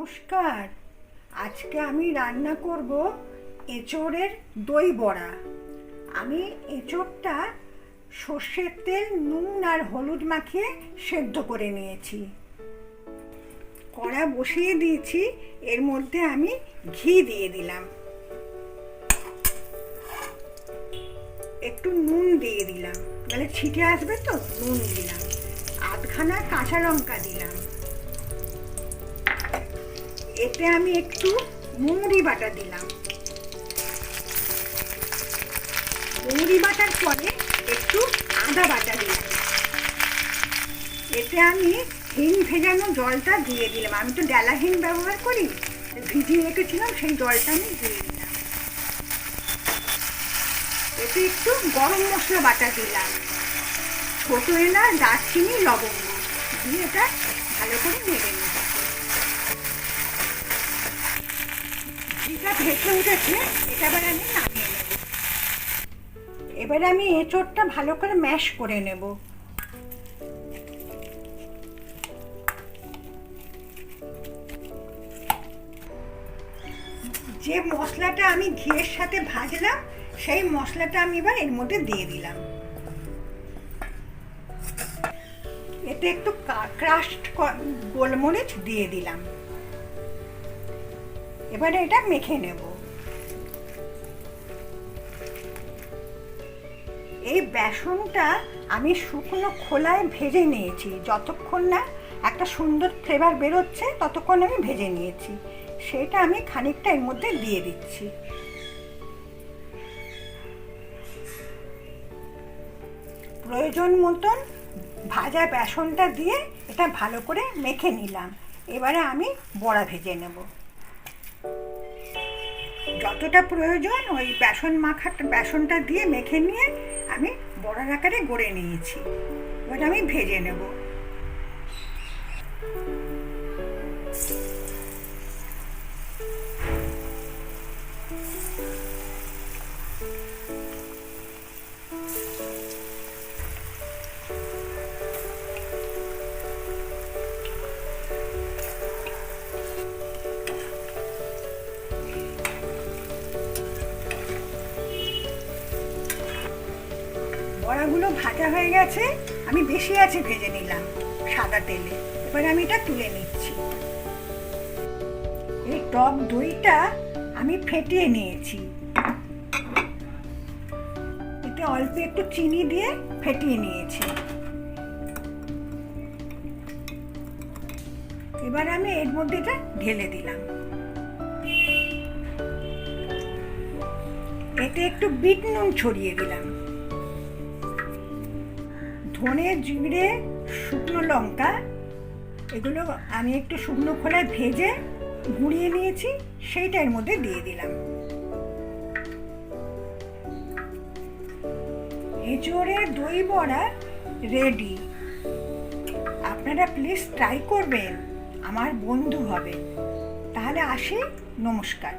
নমস্কার। আজকে আমি রান্না করব এঁচোড়ের দই বড়া। আমি এঁচোড়টা সর্ষের তেল, নুন আর হলুদ মাখিয়ে সেদ্ধ করে নিয়েছি। কড়া বসিয়ে দিয়েছি, এর মধ্যে আমি ঘি দিয়ে দিলাম। একটু নুন দিয়ে দিলাম। তাহলে ছিটে আসবে তো? নুন দিলাম। আধখানা কাঁচা লঙ্কা দিলাম। এতে আমি একটু মুড়ি বাটা দিলাম। মুড়ি বাটার পরে একটু আদা বাটা দিলাম। এতে আমি হিং ভেজানো জলটা দিয়ে দিলাম। আমি তো ডেলা হিং ব্যবহার করি, ভিজিয়ে রেখেছিলাম, সেই জলটা আমি দিয়ে দিলাম। এতে একটু গরম মশলা বাটা দিলাম। ছোট এলাচ, দারচিনি, লবঙ্গ, দিয়ে এটা ভালো করে নেড়ে নিতে ভেসে উঠেছে এটা এবার আমি নামিয়ে নেব এবারে আমি এঁচোড়টা ভালো করে ম্যাশ করে নেব। যে মশলাটা আমি ঘিয়ের সাথে ভাজলাম, সেই মশলাটা আমি এবার এর মধ্যে দিয়ে দিলাম। এতে একটু ক্রাস্ট গোলমরিচ দিয়ে দিলাম। এবারে এটা মেখে নেব। এই বেসনটা আমি শুকনো খোলায় ভেজে নিয়েছি। যতক্ষণ না একটা সুন্দর ফ্লেভার বেরোচ্ছে, ততক্ষণ আমি ভেজে নিয়েছি। সেটা আমি খানিকটা এর মধ্যে দিয়ে দিচ্ছি। প্রয়োজন মতন ভাজা বেসনটা দিয়ে এটা ভালো করে মেখে নিলাম। এবারে আমি বড়া ভেজে নেব। যতটা প্রয়োজন ওই বেসন মাখাটা বেসনটা দিয়ে মেখে নিয়ে আমি বড়ার আকারে গড়ে নিয়েছি। ওটা আমি ভেজে নেব। বড়াগুলো ভাজা হয়ে গেছে, আমি বেশি আছে ভেজে নিলাম সাদা তেলে। এবার আমি এটা তুলে নিচ্ছি। এই টক দইটা আমি ফেটিয়ে নিয়েছি। এতে অল্প একটু চিনি দিয়ে ফেটিয়ে নিয়েছি। এবার আমি এর মধ্যে এটা ঢেলে দিলাম। এতে একটু বিট নুন ছড়িয়ে দিলাম। ধনে, জিরে, শুকনো লঙ্কা, এগুলো আমি একটু শুকনো খোলায় ভেজে গুঁড়িয়ে নিয়েছি সেইটা এর মধ্যে দিয়ে দিলাম। এঁচড়ের দই বড়া রেডি আপনারা প্লিজ ট্রাই করবেন, আমার বন্ধু হবে। তাহলে আসি, নমস্কার।